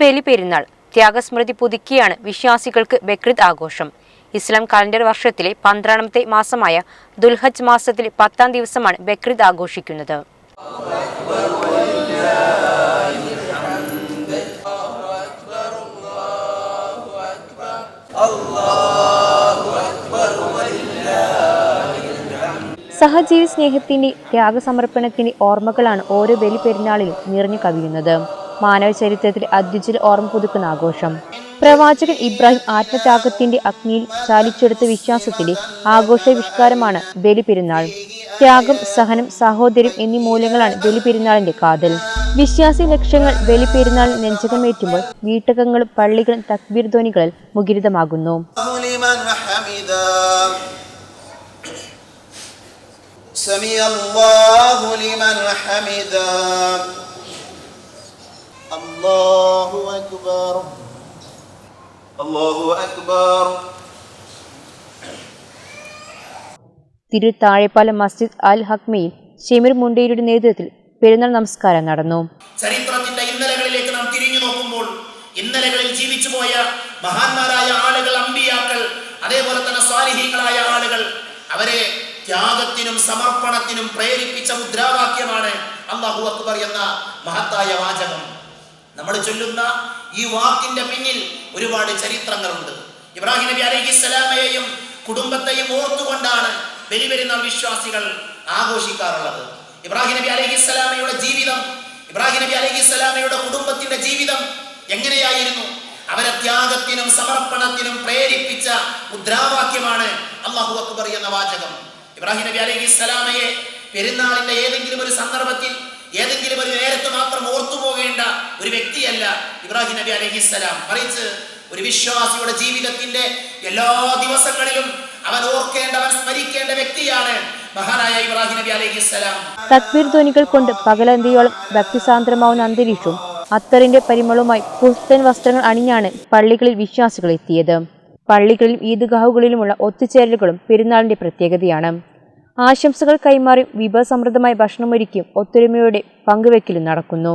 ബലി പെരുന്നാൾ. ത്യാഗസ്മൃതി പുതുക്കിയാണ് വിശ്വാസികൾക്ക് ബക്രീദ് ആഘോഷം. ഇസ്ലാം കലണ്ടർ വർഷത്തിലെ പന്ത്രണ്ടാമത്തെ മാസമായ ദുൽഹജ് മാസത്തിലെ പത്താം ദിവസമാണ് ബക്രീദ് ആഘോഷിക്കുന്നത്. സഹജീവി സ്നേഹത്തിന്റെ ത്യാഗസമർപ്പണത്തിന്റെ ഓർമ്മകളാണ് ഓരോ ബലി പെരുന്നാളിലും നിറഞ്ഞു കവിയുന്നത്. മാനവ ചരിത്രത്തിൽ അദ്വിജൽ ഓർമ്മ പുതുക്കുന്ന ആഘോഷം പ്രവാചകൻ ഇബ്രാഹിം ആത്മത്യാഗത്തിന്റെ അഗ്നിയിൽ ചാലിച്ചെടുത്ത വിശ്വാസത്തിന്റെ ആഘോഷവിഷ്കാരമാണ് ബലി പെരുന്നാൾ ത്യാഗം സഹനം സഹോദര്യം എന്നീ മൂല്യങ്ങളാണ് ബലി പെരുന്നാളിന്റെ കാതൽ വിശ്വാസി ലക്ഷ്യങ്ങൾ ബലി പെരുന്നാളിൽ നെഞ്ചകമേറ്റുമ്പോൾ വീട്ടകങ്ങളും പള്ളികളും തക്ബീർ ധ്വനികളിൽ മുഖരിതമാകുന്നു لمن حمدا سمي الله لمن حمدا തിരു താഴെപ്പാലം മസ്ജിദ് അൽ ഹക്മയിൽ ഷെമീർ മുണ്ടേരിയുടെ നേതൃത്വത്തിൽ പെരുന്നാൾ നമസ്കാരം നടന്നു. ചരിത്രത്തിന്റെ ഇന്നലകളിലേക്ക് നാം തിരിഞ്ഞു നോക്കുമ്പോൾ ഇന്നലകളിൽ ജീവിച്ചു പോയ മഹാന്മാരായ ആളുകൾ അമ്പിയാക്കൾ അതേപോലെ തന്നെ സ്വാലിഹീങ്ങളായ ആളുകൾ അവരെ ത്യാഗത്തിനും സമർപ്പണത്തിനും പ്രേരിപ്പിച്ച മുദ്രാവാക്യമാണ് അള്ളാഹു അക്ബർ എന്ന മഹത്തായ വാചകം. നമ്മൾ ചൊല്ലുന്ന ഈ വാക്കിന്റെ പിന്നിൽ ഒരുപാട് ചരിത്രങ്ങളുണ്ട്. ഇബ്രാഹിം നബി അലഹിസ്സലാമയെയും കുടുംബത്തെയും ഓർത്തുകൊണ്ടാണ് ബലിപെരുന്നാൾ വിശ്വാസികൾ ആഘോഷിക്കാറുള്ളത്. ഇബ്രാഹിം നബി അലൈഹിസ്സലാമയുടെ ജീവിതം ഇബ്രാഹിം നബി അലൈഹിസ്സലാമയുടെ കുടുംബത്തിന്റെ ജീവിതം എങ്ങനെയായിരുന്നു? അവരെ ത്യാഗത്തിനും സമർപ്പണത്തിനും പ്രേരിപ്പിച്ച മുദ്രാവാക്യമാണ് അള്ളാഹു അക്ബർ എന്ന വാചകം. ഇബ്രാഹിം നബി അലൈഹിസ്സലാമയെ പെരുന്നാളിന്റെ ഏതെങ്കിലും ഒരു സന്ദർഭത്തിൽ ഏതെങ്കിലും ഒരു നേരത്ത് മാത്രം ഓർത്തു പോകേണ്ട ഒരു വ്യക്തിയല്ല ഇബ്രാഹിം നബി അലഹിസ്സലാം മറിച്ച് ഒരു വിശ്വാസിയുടെ ജീവിതത്തിന്റെ എല്ലാ ദിവസങ്ങളിലും അവൻ ഓർക്കേണ്ട അവൻ സ്മരിക്കേണ്ട വ്യക്തിയാണ് മഹാനായ ഇബ്രാഹിം നബി തക്ബീർ ധ്വനികൾ കൊണ്ട് പകലന്തിയോളം ഭക്തിസാന്ദ്രമാവുന്ന അന്തരീക്ഷവും അത്തറിന്റെ പരിമളവുമായി പുസ്തൻ വസ്ത്രങ്ങൾ അണിഞ്ഞാണ് പള്ളികളിൽ വിശ്വാസികൾ എത്തിയത്. പള്ളികളിലും ഈദ്ഗാഹുകളിലുമുള്ള ഒത്തുചേരലുകളും പെരുന്നാളിന്റെ പ്രത്യേകതയാണ്. ആശംസകൾ കൈമാറി വിഭവസമൃദ്ധമായ ഭക്ഷണമൊരുക്കിയും ഒത്തൊരുമയോടെ പങ്കുവെക്കലും നടക്കുന്നു.